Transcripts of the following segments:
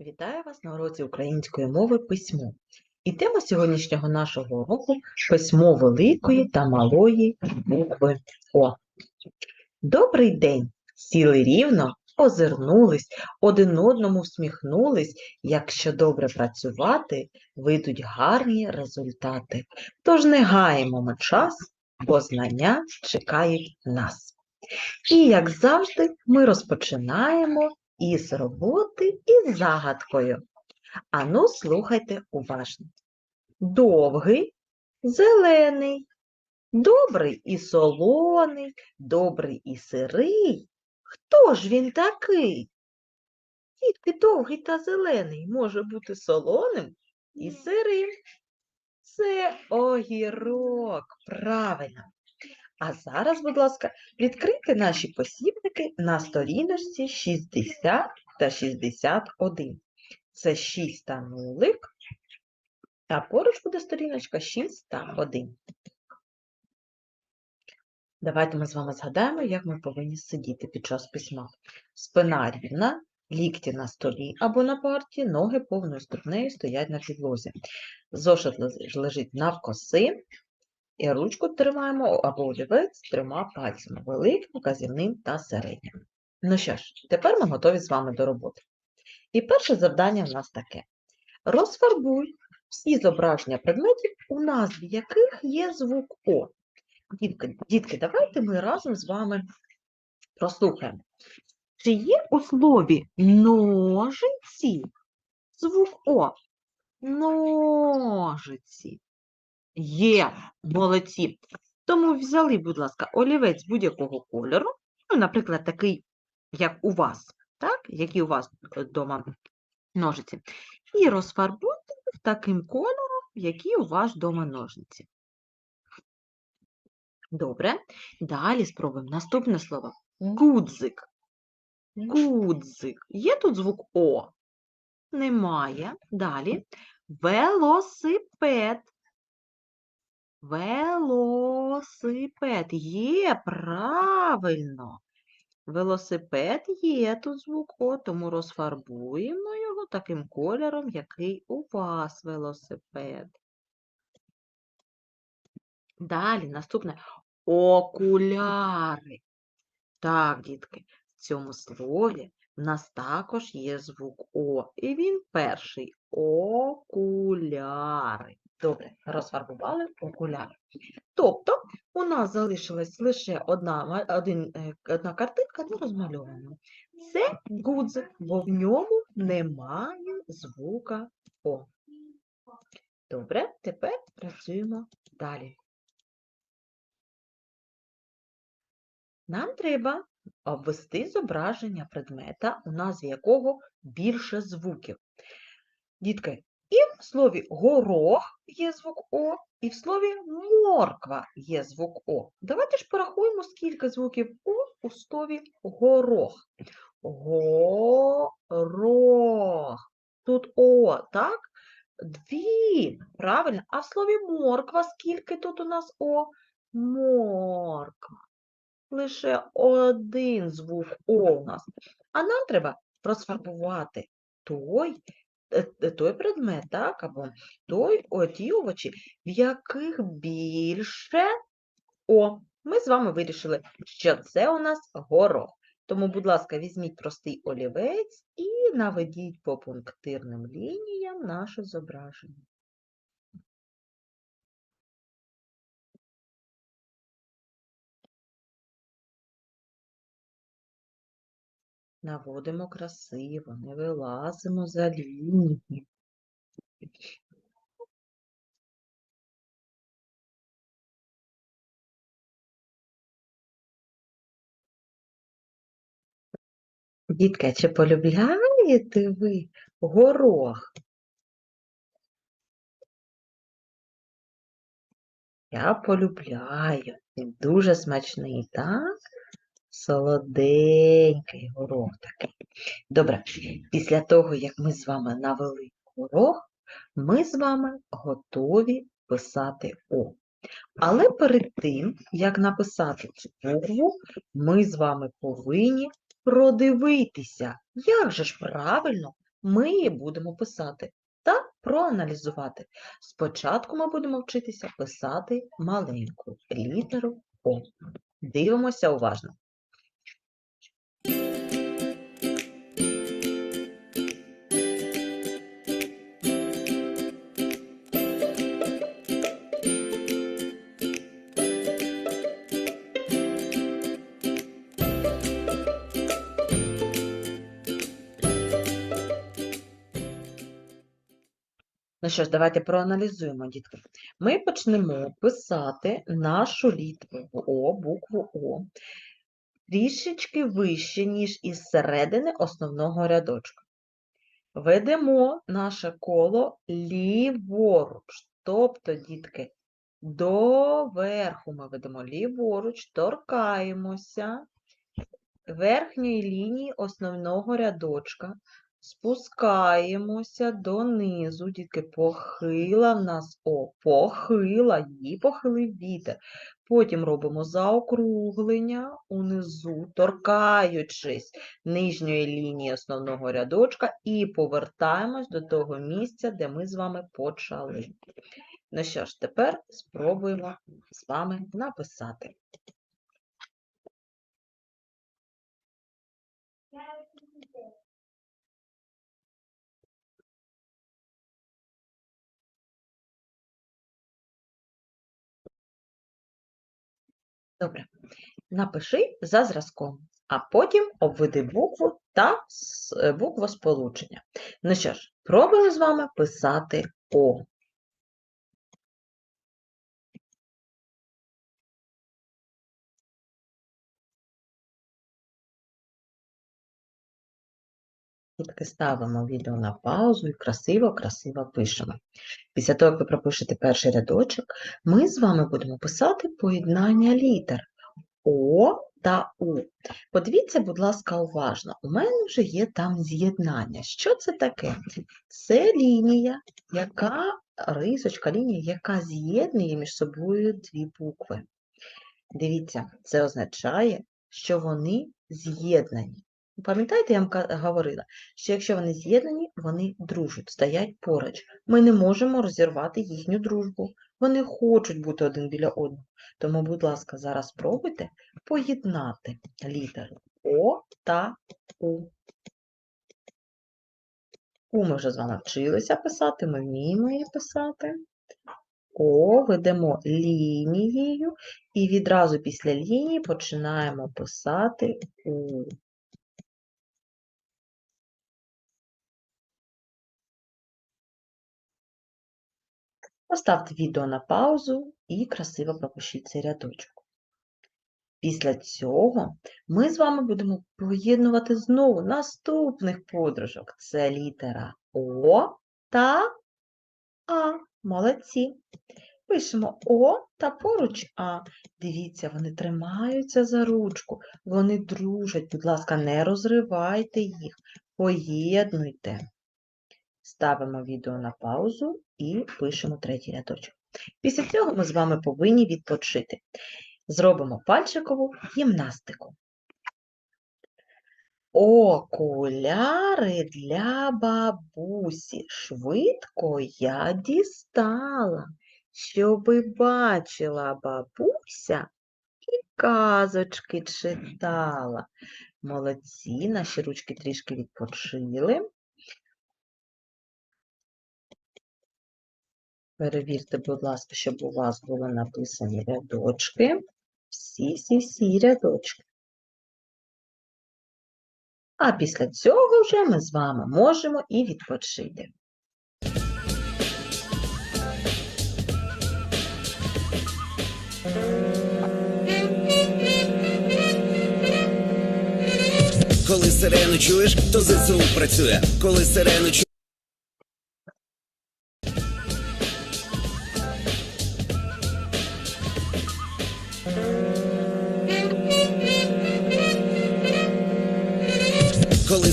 Вітаю вас на уроці української мови письмо. І тема сьогоднішнього нашого уроку письмо великої та малої букви О. Добрий день! Сіли рівно, озирнулись, один одному всміхнулись. Якщо добре працювати, вийдуть гарні результати. Тож не гаємо ми час, бо знання чекають нас. І, як завжди, ми розпочинаємо із роботи із загадкою. Ану, слухайте уважно. Довгий, зелений, добрий і солоний, добрий і сирий. Хто ж він такий? Тільки довгий та зелений може бути солоним і сирим. Це огірок, правильно. А зараз, будь ласка, відкрийте наші посібники на сторіночці 60 та 61. Це 6 та нулик, а поруч буде сторіночка 6 та 1. Давайте ми з вами згадаємо, як ми повинні сидіти під час письма. Спина рівна, лікті на столі або на парті, ноги повною струнею стоять на підлозі. Зошит лежить навкоси, і ручку тримаємо або олівець трьома пальцями великим, вказівним та середнім. Ну що ж, тепер ми готові з вами до роботи. І перше завдання в нас таке: розфарбуй всі зображення предметів, у назві яких є звук О. Дітки, дітки, давайте ми разом з вами прослухаємо. Чи є у слові ножиці звук О? Ножиці. Є, молодці. Тому взяли, будь ласка, олівець будь-якого кольору, ну, наприклад, такий, як у вас, так? які у вас вдома ножиці, і розфарбуйте таким кольором, які у вас вдома ножниці. Добре. Далі спробуємо наступне слово. Гудзик. Гудзик. Є тут звук О? Немає. Далі. Велосипед. Велосипед. Є, правильно. Велосипед є тут звук О, тому розфарбуємо його таким кольором, який у вас велосипед. Далі, наступне окуляри. Так, дітки, в цьому слові в нас також є звук О, і він перший окуляри. Добре, розфарбували окуляри. Тобто у нас залишилась лише одна, один, е, одна картинка не розмальована. Це гудзик, бо в ньому немає звука О. Добре, тепер працюємо далі. Нам треба обвести зображення предмета, у назві якого більше звуків. Дітки, і в слові горох є звук О, і в слові морква є звук О. Давайте ж порахуємо, скільки звуків О у слові горох. Горох. Тут О, так? Дві. Правильно. А в слові морква скільки тут у нас О? Морква. Лише один звук О у нас. А нам треба розфарбувати той, е, е, той предмет, так, або той, о, ті овочі, в яких більше О. Ми з вами вирішили, що це у нас горох. Тому, будь ласка, візьміть простий олівець і наведіть по пунктирним лініям наше зображення. Наводимо красиво, не вилазимо за лінію. Дітки, а чи полюбляєте ви горох? Я полюбляю. Він дуже смачний, так? Солоденький горох такий. Добре, після того, як ми з вами навели горох, ми з вами готові писати О. Але перед тим, як написати цю букву, ми з вами повинні продивитися, як же ж правильно ми її будемо писати та проаналізувати. Спочатку ми будемо вчитися писати маленьку літеру О. Дивимося уважно. Ну що ж, давайте проаналізуємо, дітки. Ми почнемо писати нашу літеру О, букву О, трішечки вище, ніж із середини основного рядочка. Ведемо наше коло ліворуч, тобто, дітки, до верху ми ведемо ліворуч, торкаємося верхньої лінії основного рядочка, спускаємося донизу, дітки, похила в нас О, похила, її похилив вітер. Потім робимо заокруглення унизу, торкаючись нижньої лінії основного рядочка і повертаємось до того місця, де ми з вами почали. Ну що ж, тепер спробуємо з вами написати. Добре. Напиши за зразком, а потім обведи букву та букву сполучення. Ну що ж, пробуємо з вами писати О. Тільки ставимо відео на паузу і красиво-красиво пишемо. Після того, як ви пропишете перший рядочок, ми з вами будемо писати поєднання літер О та У. Подивіться, будь ласка, уважно. У мене вже є там з'єднання. Що це таке? Це лінія, яка рисочка, лінія, яка з'єднує між собою дві букви. Дивіться, це означає, що вони з'єднані. Пам'ятаєте, я вам говорила, що якщо вони з'єднані, вони дружать, стоять поруч. Ми не можемо розірвати їхню дружбу. Вони хочуть бути один біля одного. Тому, будь ласка, зараз спробуйте поєднати літери О та У. У ми вже з вами вчилися писати, ми вміємо її писати. О ведемо лінією і відразу після лінії починаємо писати У. Поставте відео на паузу і красиво пропишіть цей рядочок. Після цього ми з вами будемо поєднувати знову наступних подружок. Це літера О та А. Молодці. Пишемо О та поруч А. Дивіться, вони тримаються за ручку, вони дружать. Будь ласка, не розривайте їх, поєднуйте. Ставимо відео на паузу і пишемо третій рядочок. Після цього ми з вами повинні відпочити. Зробимо пальчикову гімнастику. Окуляри для бабусі. Швидко я дістала, щоби бачила бабуся і казочки читала. Молодці, наші ручки трішки відпочили. Перевірте, будь ласка, щоб у вас були написані рядочки. Всі-всі-всі рядочки. А після цього вже ми з вами можемо і відпочити. Коли сирену чуєш, то ЗСУ працює. Коли сирену чуєш.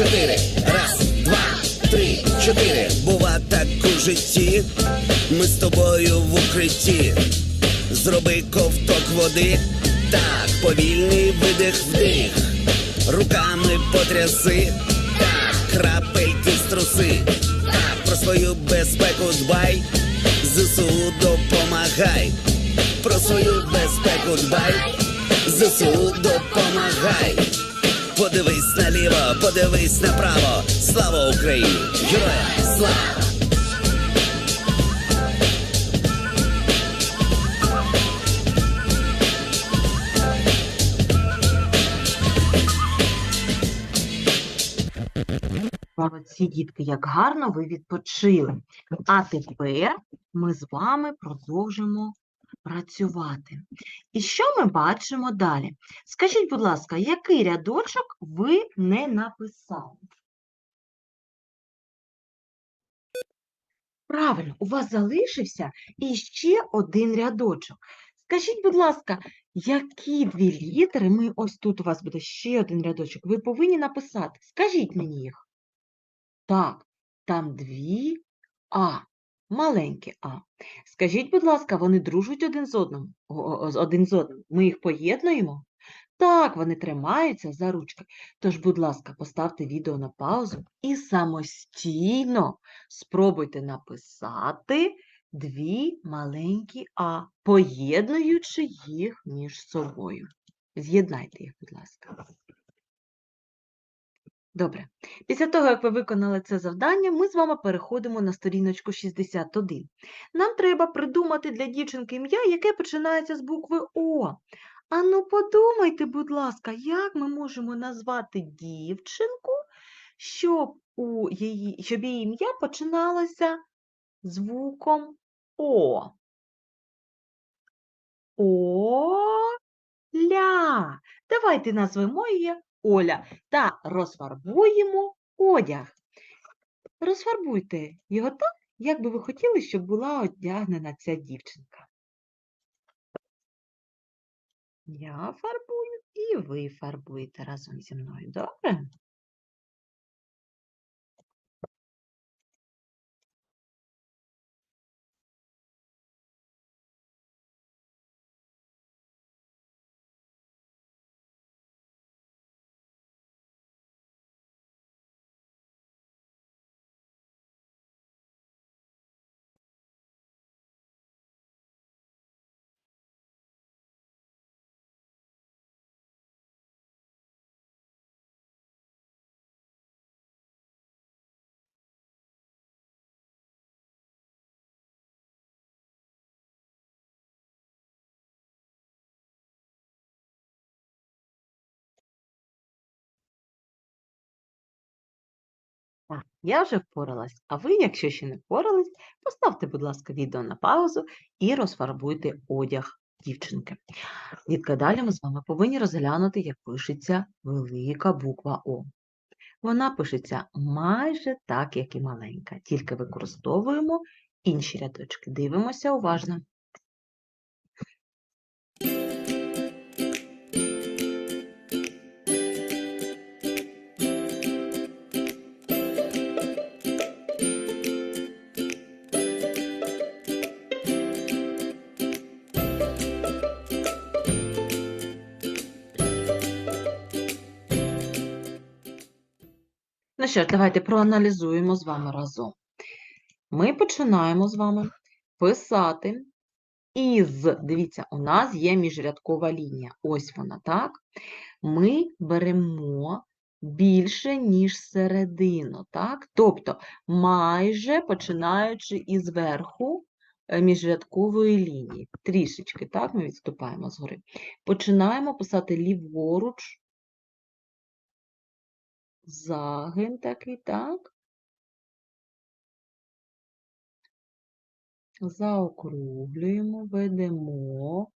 Чотири. Раз, два, три, чотири. Бува так у житті. Ми з тобою в укритті. Зроби ковток води. Так, повільний видих вдих. Руками потряси. Так, крапельки струси. Так, про свою безпеку дбай. ЗСУ допомагай. Про свою безпеку дбай. ЗСУ допомагай. Подивись наліво, подивись направо. Слава Україні! Героям слава! Молодці, дітки, як гарно ви відпочили. А тепер ми з вами продовжимо працювати. І що ми бачимо далі? Скажіть, будь ласка, який рядочок ви не написали? Правильно, у вас залишився іще один рядочок. Скажіть, будь ласка, які дві літери ми ось тут у вас буде ще один рядочок. Ви повинні написати. Скажіть мені їх. Так, там дві А, маленькі А. Скажіть, будь ласка, вони дружать один з одним? Один з одним? Ми їх поєднуємо? Так, вони тримаються за ручки. Тож, будь ласка, поставте відео на паузу і самостійно спробуйте написати дві маленькі А, поєднуючи їх між собою. З'єднайте їх, будь ласка. Добре. Після того, як ви виконали це завдання, ми з вами переходимо на сторіночку 61. Нам треба придумати для дівчинки ім'я, яке починається з букви О. Ану, подумайте, будь ласка, як ми можемо назвати дівчинку, щоб, у її, щоб її ім'я починалося звуком О. Оля. Давайте назвемо її Оля та розфарбуємо одяг. Розфарбуйте його так, як би ви хотіли, щоб була одягнена ця дівчинка. Я фарбую і ви фарбуєте разом зі мною. Добре? Я вже впоралась, а ви, якщо ще не впорались, поставте, будь ласка, відео на паузу і розфарбуйте одяг дівчинки. Дітка, далі ми з вами повинні розглянути, як пишеться велика буква О. Вона пишеться майже так, як і маленька, тільки використовуємо інші рядочки. Дивимося уважно. Що ж, давайте проаналізуємо з вами разом. Ми починаємо з вами писати із, дивіться, у нас є міжрядкова лінія. Ось вона, так? Ми беремо більше, ніж середину, так? Тобто майже починаючи із верху е, міжрядкової лінії. Трішечки, так, ми відступаємо згори. Починаємо писати ліворуч загин такий, так? Заокруглюємо, ведемо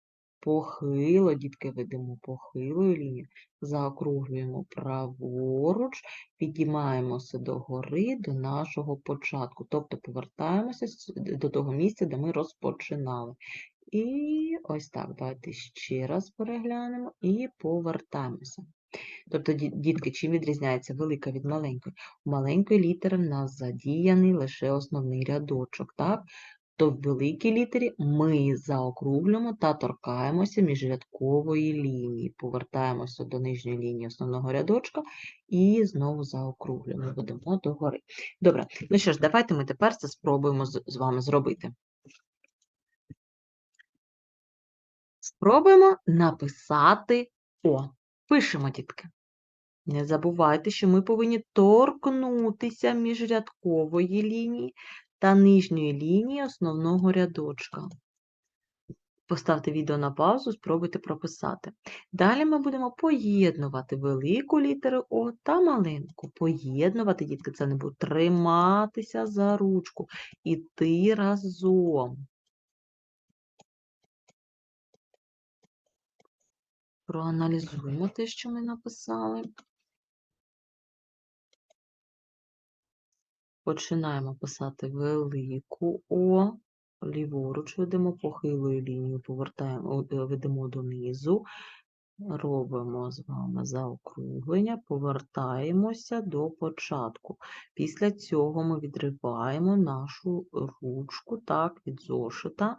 похило, дітки, ведемо похилою лінію, заокруглюємо праворуч, підіймаємося догори до нашого початку, тобто повертаємося до того місця, де ми розпочинали. І ось так, давайте ще раз переглянемо і повертаємося. Тобто, дітки, чим відрізняється велика від маленької? У маленької літери в нас задіяний лише основний рядочок, так? То в великій літері ми заокруглюємо та торкаємося міжрядкової лінії, повертаємося до нижньої лінії основного рядочка і знову заокруглюємо, ведемо догори. Добре, ну що ж, давайте ми тепер це спробуємо з вами зробити. Спробуємо написати О. Пишемо, дітки. Не забувайте, що ми повинні торкнутися міжрядкової лінії та нижньої лінії основного рядочка. Поставте відео на паузу, спробуйте прописати. Далі ми будемо поєднувати велику літеру О та маленьку. Поєднувати, дітки, це не буде триматися за ручку, іти разом. Проаналізуємо те, що ми написали. Починаємо писати велику О, ліворуч ведемо похилою лінією, повертаємо, е, ведемо донизу, робимо з вами заокруглення, повертаємося до початку. Після цього ми відриваємо нашу ручку так, від зошита.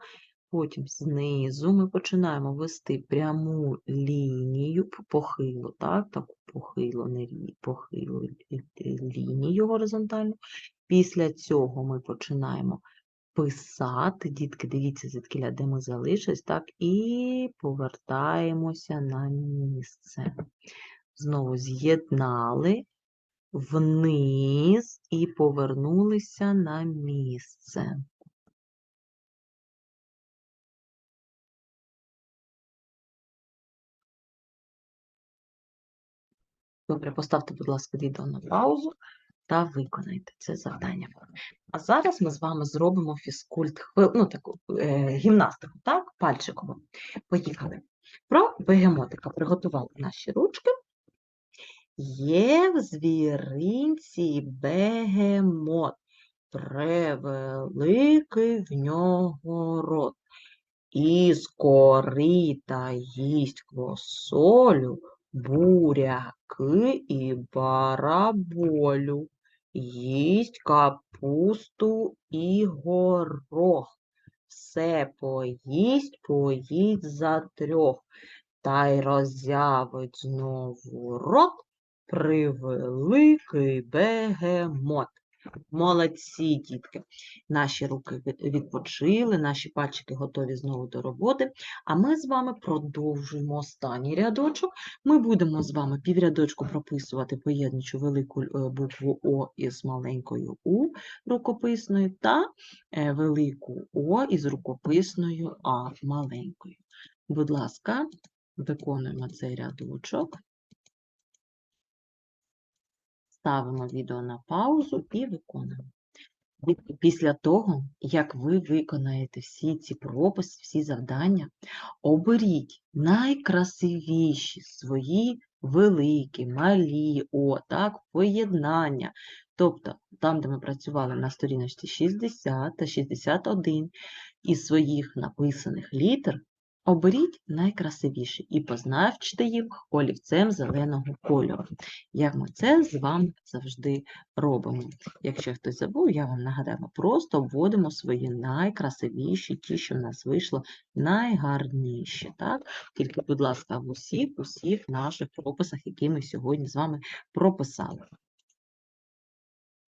Потім знизу ми починаємо вести пряму лінію, похилу, так, таку похилу, не похилу лі- лі- лінію горизонтальну. Після цього ми починаємо писати, дітки, дивіться, звідкіля, де ми залишились, так, і повертаємося на місце. Знову з'єднали вниз і повернулися на місце. Добре, поставте, будь ласка, відео на паузу та виконайте це завдання. А зараз ми з вами зробимо фізкульт, ну, таку е, гімнастику, так, пальчикову. Поїхали. Про бегемотика приготували наші ручки. Є в звіринці бегемот, превеликий в нього рот. Із корита їсть квасолю, буряки і бараболю. Їсть капусту і горох. Все поїсть, поїть за трьох, та й роззявить знову рот превеликий бегемот. Молодці, дітки. Наші руки відпочили, наші пальчики готові знову до роботи. А ми з вами продовжуємо останній рядочок. Ми будемо з вами піврядочку прописувати поєднуючу велику е, букву О із маленькою У рукописною та е, велику О із рукописною А маленькою. Будь ласка, виконуємо цей рядочок. Ставимо відео на паузу і виконуємо. Після того, як ви виконаєте всі ці прописи, всі завдання, оберіть найкрасивіші свої великі, малі, о, так, поєднання. Тобто, там, де ми працювали на сторіночці 60 та 61, із своїх написаних літер, оберіть найкрасивіші і позначте їх олівцем зеленого кольору, як ми це з вами завжди робимо. Якщо хтось забув, я вам нагадаю, ми просто обводимо свої найкрасивіші, ті, що в нас вийшло найгарніші. Так? Тільки, будь ласка, в усіх, усіх наших прописах, які ми сьогодні з вами прописали.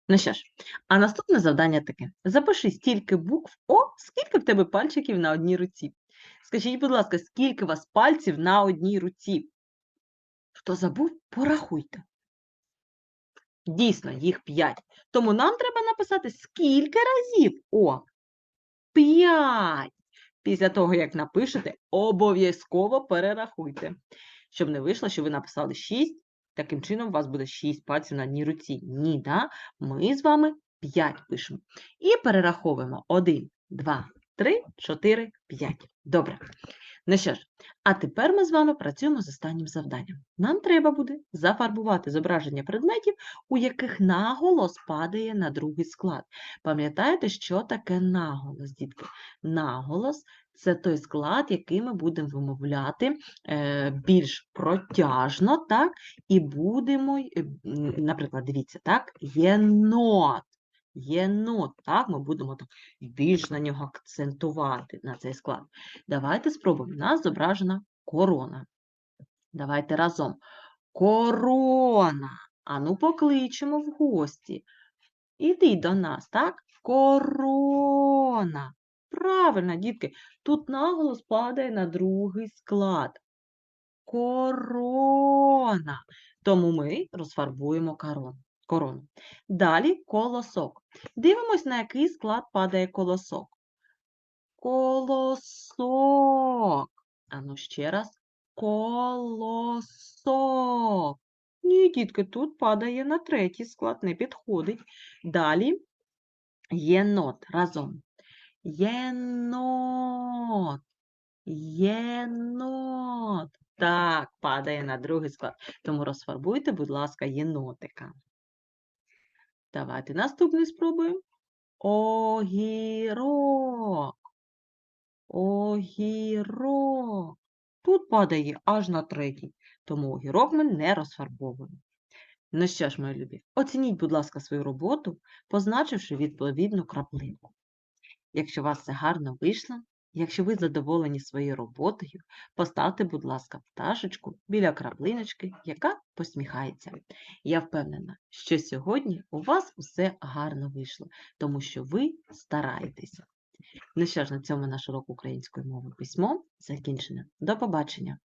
Ну що ж, а наступне завдання таке: запиши стільки букв О, скільки в тебе пальчиків на одній руці. Скажіть, будь ласка, скільки у вас пальців на одній руці? Хто забув, порахуйте. Дійсно, їх 5. Тому нам треба написати скільки разів О. 5. Після того, як напишете, обов'язково перерахуйте. Щоб не вийшло, що ви написали 6, таким чином у вас буде 6 пальців на одній руці. Ні, да? Ми з вами 5 пишемо. І перераховуємо 1, 2, 3, 4, 5. Добре. Ну що ж, а тепер ми з вами працюємо з останнім завданням. Нам треба буде зафарбувати зображення предметів, у яких наголос падає на другий склад. Пам'ятаєте, що таке наголос, дітки? Наголос це той склад, який ми будемо вимовляти е, більш протяжно, так? І будемо, наприклад, дивіться, так, єнот. Єнот, так, ми будемо так більш на нього акцентувати на цей склад. Давайте спробуємо. У нас зображена корона. Давайте разом. Корона. Ану, покличемо в гості. Іди до нас, так? Корона. Правильно, дітки. Тут наголос падає на другий склад. Корона. Тому ми розфарбуємо корону. Корону. Далі колосок. Дивимось, на який склад падає колосок. Колосок. Ану ще раз. Колосок. Ні, дітки, тут падає на третій склад, не підходить. Далі єнот разом. Єнот. Єнот. Так, падає на другий склад. Тому розфарбуйте, будь ласка, єнотика. Давайте наступний спробуємо. Огірок. Огірок. Тут падає аж на третій, тому огірок ми не розфарбовуємо. Ну що ж, мої любі, оцініть, будь ласка, свою роботу, позначивши відповідну краплинку. Якщо у вас це гарно вийшло, якщо ви задоволені своєю роботою, поставте, будь ласка, пташечку біля краплиночки, яка посміхається. Я впевнена, що сьогодні у вас усе гарно вийшло, тому що ви стараєтеся. Ну що ж, на цьому наш урок української мови письмо закінчено. До побачення!